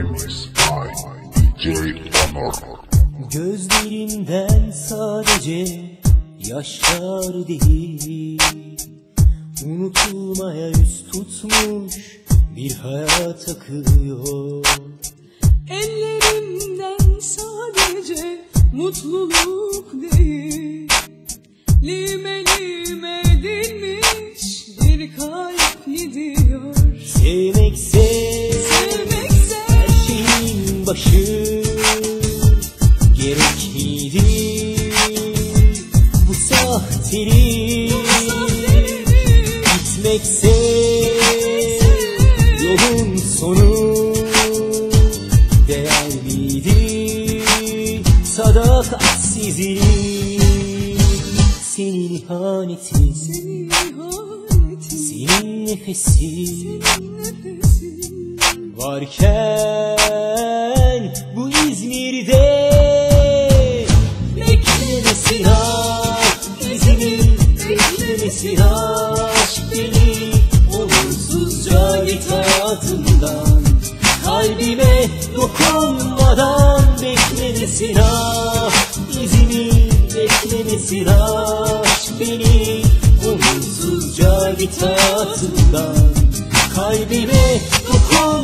Honor. Gözlerinden sadece yaşlar değil Unutulmaya yüz tutmuş bir hayat akıyor Ellerimden sadece mutluluk değil Lime lime edilmiş bir kalp gidiyor Sevmekse Gerekliydi bu sahtelik Gitmekse yolun sonu Değerliydi sadakatsizlik Senin ihanetin, Senin ihanetin senin nefesin nefesin. Varken Gölgesi aşk deli Onsuzca git hayatımdan. Kalbime dokunmadan Beklemesin ah izimi Beklemesin aşk beni Onsuzca git hayatımdan. Kalbime dokunmadan